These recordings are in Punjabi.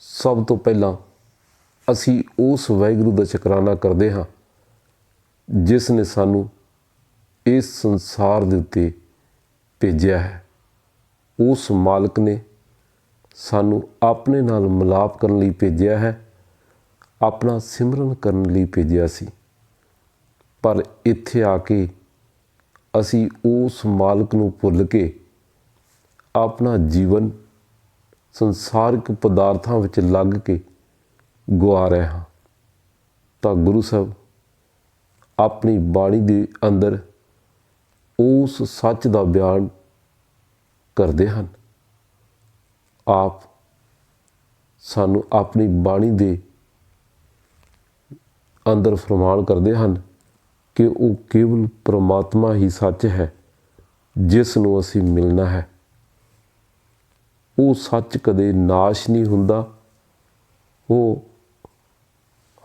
ਸਭ ਤੋਂ ਪਹਿਲਾਂ ਅਸੀਂ ਉਸ ਵਾਹਿਗੁਰੂ ਦਾ ਸ਼ੁਕਰਾਨਾ ਕਰਦੇ ਹਾਂ, ਜਿਸ ਨੇ ਸਾਨੂੰ ਇਸ ਸੰਸਾਰ ਦੇ ਉੱਤੇ ਭੇਜਿਆ ਹੈ। ਉਸ ਮਾਲਕ ਨੇ ਸਾਨੂੰ ਆਪਣੇ ਨਾਲ ਮਿਲਾਪ ਕਰਨ ਲਈ ਭੇਜਿਆ ਹੈ, ਆਪਣਾ ਸਿਮਰਨ ਕਰਨ ਲਈ ਭੇਜਿਆ ਸੀ। ਪਰ ਇੱਥੇ ਆ ਕੇ ਅਸੀਂ ਉਸ ਮਾਲਕ ਨੂੰ ਭੁੱਲ ਕੇ ਆਪਣਾ ਜੀਵਨ ਸੰਸਾਰਿਕ ਪਦਾਰਥਾਂ ਵਿੱਚ ਲੱਗ ਕੇ ਗੁਆ ਰਹੇ ਹਾਂ। ਤਾਂ ਗੁਰੂ ਸਾਹਿਬ, ਆਪਣੀ ਬਾਣੀ ਦੇ ਅੰਦਰ ਉਸ ਸੱਚ ਦਾ ਬਿਆਨ ਕਰਦੇ ਹਨ। ਆਪ ਸਾਨੂੰ ਆਪਣੀ ਬਾਣੀ ਦੇ ਅੰਦਰ ਫਰਮਾਨ ਕਰਦੇ ਹਨ ਕਿ ਉਹ ਕੇਵਲ ਪ੍ਰਮਾਤਮਾ ਹੀ ਸੱਚ ਹੈ, ਜਿਸ ਨੂੰ ਅਸੀਂ ਮਿਲਣਾ ਹੈ। ਉਹ ਸੱਚ ਕਦੇ ਨਾਸ਼ ਨਹੀਂ ਹੁੰਦਾ। ਉਹ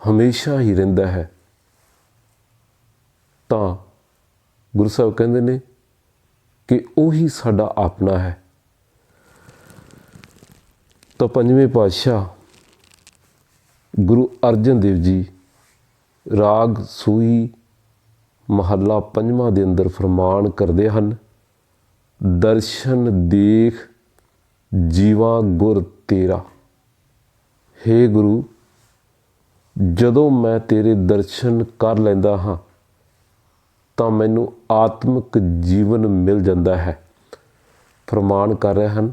ਹਮੇਸ਼ਾ ਹੀ ਰਹਿੰਦਾ ਹੈ। ਤਾਂ ਗੁਰੂ ਸਾਹਿਬ ਕਹਿੰਦੇ ਨੇ ਕਿ ਉਹੀ ਸਾਡਾ ਆਪਣਾ ਹੈ। ਤਾਂ ਪੰਜਵੇਂ ਪਾਤਸ਼ਾਹ ਗੁਰੂ ਅਰਜਨ ਦੇਵ ਜੀ ਰਾਗ ਸੂਈ ਮਹੱਲਾ ਪੰਜਵਾਂ ਦੇ ਅੰਦਰ ਫਰਮਾਨ ਕਰਦੇ ਹਨ, ਦਰਸ਼ਨ ਦੇਖ ਜੀਵਾ ਗੁਰ ਤੇਰਾ। हे ਗੁਰੂ, ਜਦੋਂ ਮੈਂ ਤੇਰੇ ਦਰਸ਼ਨ ਕਰ ਲੈਂਦਾ ਹਾਂ, ਤਾਂ ਮੈਨੂੰ ਆਤਮਿਕ ਜੀਵਨ ਮਿਲ ਜਾਂਦਾ ਹੈ। ਫਰਮਾਨ ਕਰ ਰਹੇ ਹਨ,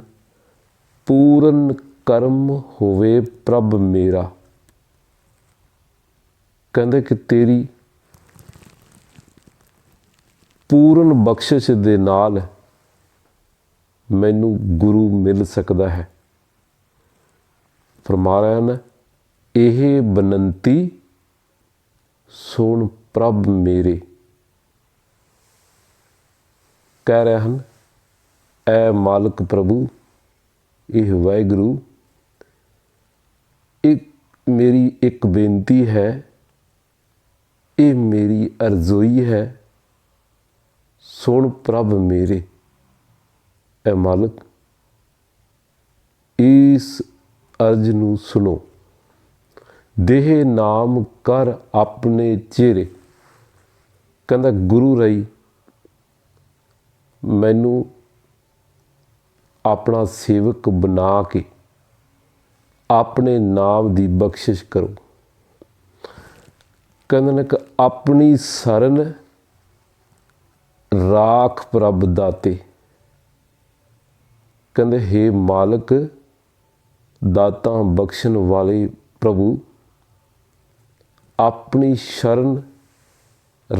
ਪੂਰਨ ਕਰਮ ਹੋਵੇ ਪ੍ਰਭ ਮੇਰਾ। ਕਹਿੰਦੇ ਕਿ ਤੇਰੀ ਪੂਰਨ ਬਖਸ਼ਿਸ਼ ਦੇ ਨਾਲ ਮੈਨੂੰ ਗੁਰੂ ਮਿਲ ਸਕਦਾ ਹੈ। ਫਰਮਾ ਰਹੇ ਹਨ ਇਹ ਬਨੰਤੀ ਸੁਣ ਪ੍ਰਭ ਮੇਰੇ। ਕਹਿ ਰਹੇ ਹਨ, ਐ ਮਾਲਕ ਪ੍ਰਭੂ, ਇਹ ਵਾਹਿਗੁਰੂ ਇੱਕ ਮੇਰੀ ਇੱਕ ਬੇਨਤੀ ਹੈ, ਇਹ ਮੇਰੀ ਅਰਜ਼ੋਈ ਹੈ, ਸੁਣ ਪ੍ਰਭ ਮੇਰੇ। ਐ ਮਾਲਕ। ਇਸ ਅਰਜ ਨੂੰ ਸੁਣੋ। ਦੇਹ ਨਾਮ ਕਰ ਆਪਣੇ ਚਿਹਰੇ। ਕਹਿੰਦਾ, ਗੁਰੂ ਰਹੀ ਮੈਨੂੰ ਆਪਣਾ ਸੇਵਕ ਬਣਾ ਕੇ ਆਪਣੇ ਨਾਮ ਦੀ ਬਖਸ਼ਿਸ਼ ਕਰੋ। ਕਹਿੰਦੇ ਨੇ ਕਿ ਆਪਣੀ ਸਰਨ ਰਾਖ ਪ੍ਰਭ ਦਾਤੇ। ਕਹਿੰਦੇ हे ਮਾਲਕ, ਦਾਤਾਂ ਬਖਸ਼ਣ ਵਾਲੇ ਪ੍ਰਭੂ, ਆਪਣੀ ਸ਼ਰਨ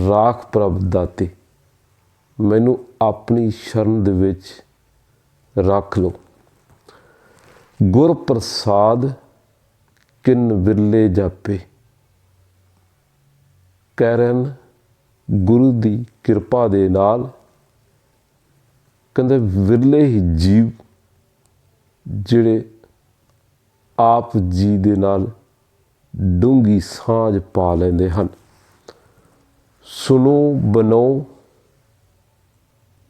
ਰਾਖ ਪ੍ਰਭ ਦਾਤੇ, ਮੈਨੂੰ ਆਪਣੀ ਸ਼ਰਨ ਦੇ ਵਿੱਚ ਰੱਖ ਲਓ। ਗੁਰ ਪ੍ਰਸਾਦ ਕਿਨ ਵਿਰਲੇ ਜਾਪੇ ਕਹਿ ਰਹੇ ਗੁਰੂ ਦੀ ਕਿਰਪਾ ਦੇ ਨਾਲ, ਕਹਿੰਦੇ, ਵਿਰਲੇ ਹੀ ਜੀਵ ਜਿਹੜੇ ਆਪ ਜੀ ਦੇ ਨਾਲ ਡੂੰਗੀ ਸਾਂਝ ਪਾ ਲੈਂਦੇ ਹਨ। ਸੁਨੋ ਬਨੋ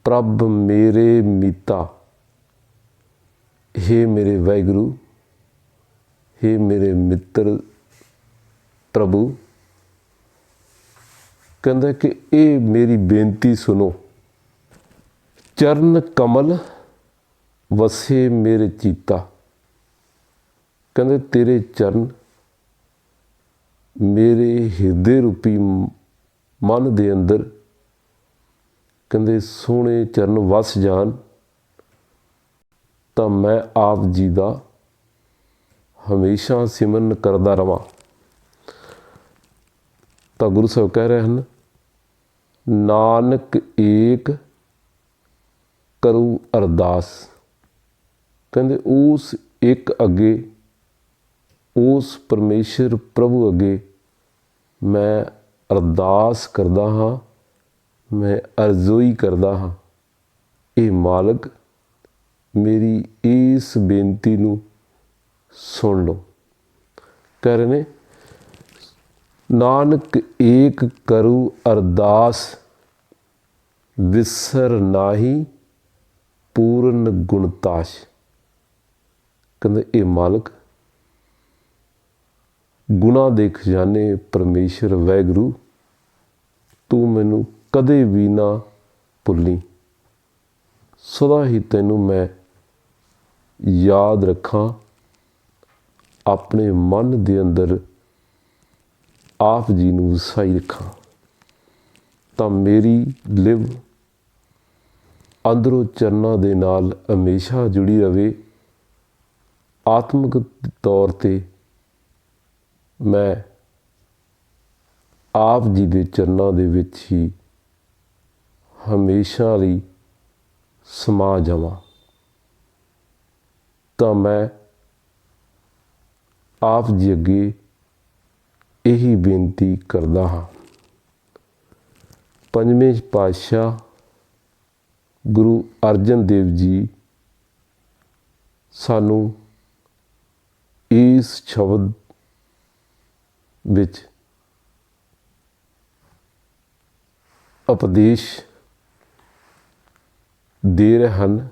ਪ੍ਰਭ ਮੇਰੇ ਮੀਤਾ हे ਮੇਰੇ ਵਾਹਿਗੁਰੂ हे ਮੇਰੇ ਮਿੱਤਰ ਪ੍ਰਭੂ। ਕਹਿੰਦਾ ਕਿ ਇਹ ਮੇਰੀ ਬੇਨਤੀ ਸੁਨੋ ਚਰਨ ਕਮਲ ਵਸੇ ਮੇਰੇ ਚੀਤਾ। ਕਹਿੰਦੇ, ਤੇਰੇ ਚਰਨ ਮੇਰੇ ਹਿਰਦੇ ਰੂਪੀ ਮਨ ਦੇ ਅੰਦਰ। ਕਹਿੰਦੇ, ਸੋਹਣੇ ਚਰਨ ਵਸ ਜਾਣ, ਤਾਂ ਮੈਂ ਆਪ ਜੀ ਦਾ ਹਮੇਸ਼ਾ ਸਿਮਰਨ ਕਰਦਾ ਰਵਾਂ। ਤਾਂ ਗੁਰੂ ਸਾਹਿਬ ਕਹਿ ਰਹੇ ਹਨ, ਨਾਨਕ ਏਕ ਕਰੂ ਅਰਦਾਸ। ਕਹਿੰਦੇ ਉਸ ਇੱਕ ਅੱਗੇ, ਉਸ ਪਰਮੇਸ਼ਰ ਪ੍ਰਭੂ ਅੱਗੇ ਮੈਂ ਅਰਦਾਸ ਕਰਦਾ ਹਾਂ, ਮੈਂ ਅਰਜ਼ੋਈ ਕਰਦਾ ਹਾਂ, ਇਹ ਮਾਲਕ ਮੇਰੀ ਇਸ ਬੇਨਤੀ ਨੂੰ ਸੁਣ ਲਓ। ਕਹਿ ਰਹੇ ਨੇ, ਨਾਨਕ ਏਕ ਕਰੂ ਅਰਦਾਸ, ਵਿਸਰ ਨਾਹੀ ਪੂਰਨ ਗੁਣਤਾਸ਼ ਕਹਿੰਦੇ ਇਹ ਮਾਲਕ ਗੁਨਾਹ ਦੇ ਖਜ਼ਾਨੇ ਪਰਮੇਸ਼ਰ ਵੈਗਰੂ ਤੂੰ ਮੈਨੂੰ ਕਦੇ ਵੀ ਨਾ ਭੁੱਲੀ। ਸਦਾ ਹੀ ਤੈਨੂੰ ਮੈਂ ਯਾਦ ਰੱਖਾਂ, ਆਪਣੇ ਮਨ ਦੇ ਅੰਦਰ ਆਪ ਜੀ ਨੂੰ ਵਸਾਈ ਰੱਖਾਂ। ਤਾਂ ਮੇਰੀ ਲਿਵ ਅੰਦਰੋਂ ਚਰਨਾਂ ਦੇ ਨਾਲ ਹਮੇਸ਼ਾ ਜੁੜੀ ਰਵੇ। ਆਤਮਿਕ ਤੌਰ ਤੇ ਮੈਂ ਆਪ ਜੀ ਦੇ ਚਰਨਾਂ ਦੇ ਵਿੱਚ ਹੀ ਹਮੇਸ਼ਾ ਲਈ ਸਮਾ ਜਾਵਾਂ। ਤਾਂ ਮੈਂ ਆਪ ਜੀ ਅੱਗੇ ਇਹੀ ਬੇਨਤੀ ਕਰਦਾ ਹਾਂ। ਪੰਜਵੇਂ ਪਾਤਸ਼ਾਹ ਗੁਰੂ ਅਰਜਨ ਦੇਵ ਜੀ ਸਾਨੂੰ ਇਸ ਸ਼ਬਦ ਵਿੱਚ ਉਪਦੇਸ਼ ਦੇ ਰਹੇ ਹਨ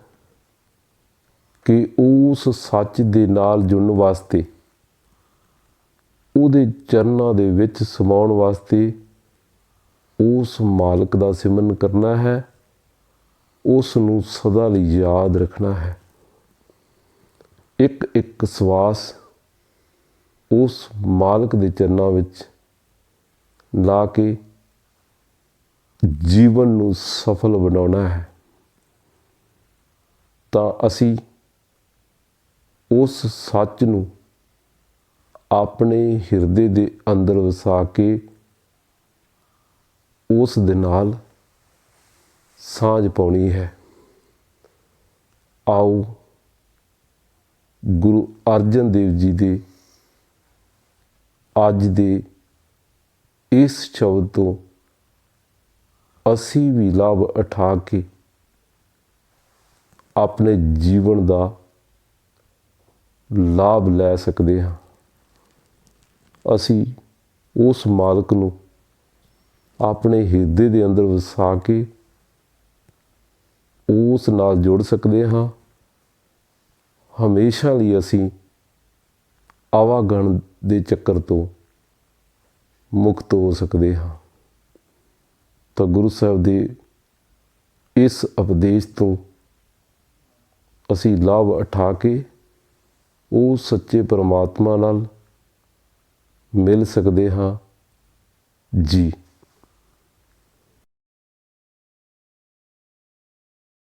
ਕਿ ਉਸ ਸੱਚ ਦੇ ਨਾਲ ਜੁੜਨ ਵਾਸਤੇ, ਉਹਦੇ ਚਰਨਾਂ ਦੇ ਵਿੱਚ ਸਮਾਉਣ ਵਾਸਤੇ ਉਸ ਮਾਲਕ ਦਾ ਸਿਮਰਨ ਕਰਨਾ ਹੈ ਉਸ ਨੂੰ ਸਦਾ ਲਈ ਯਾਦ ਰੱਖਣਾ ਹੈ। ਇੱਕ ਇੱਕ ਸਵਾਸ ਉਸ ਮਾਲਕ ਦੇ ਚਰਨਾਂ ਵਿੱਚ ਲਾ ਕੇ ਜੀਵਨ ਨੂੰ ਸਫਲ ਬਣਾਉਣਾ ਹੈ। ਤਾਂ ਅਸੀਂ ਉਸ ਸੱਚ ਨੂੰ ਆਪਣੇ ਹਿਰਦੇ ਦੇ ਅੰਦਰ ਵਸਾ ਕੇ ਉਸ ਦੇ ਨਾਲ ਸਾਂਝ ਪਾਉਣੀ ਹੈ। ਆਓ ਗੁਰੂ ਅਰਜਨ ਦੇਵ ਜੀ ਦੇ ਅੱਜ ਦੇ ਇਸ ਸ਼ਬਦ ਤੋਂ ਅਸੀਂ ਵੀ ਲਾਭ ਉਠਾ ਕੇ ਆਪਣੇ ਜੀਵਨ ਦਾ ਲਾਭ ਲੈ ਸਕਦੇ ਹਾਂ। ਅਸੀਂ ਉਸ ਮਾਲਕ ਨੂੰ ਆਪਣੇ ਹਿਰਦੇ ਦੇ ਅੰਦਰ ਵਸਾ ਕੇ ਉਸ ਨਾਲ ਜੁੜ ਸਕਦੇ ਹਾਂ। ਹਮੇਸ਼ਾ ਲਈ ਅਸੀਂ ਆਵਾਗਣ ਦੇ ਚੱਕਰ ਤੋਂ ਮੁਕਤ ਹੋ ਸਕਦੇ ਹਾਂ। ਤਾਂ ਗੁਰੂ ਸਾਹਿਬ ਦੇ ਇਸ ਉਪਦੇਸ਼ ਤੋਂ ਅਸੀਂ ਲਾਭ ਉਠਾ ਕੇ ਉਹ ਸੱਚੇ ਪਰਮਾਤਮਾ ਨਾਲ ਮਿਲ ਸਕਦੇ ਹਾਂ। ਜੀ।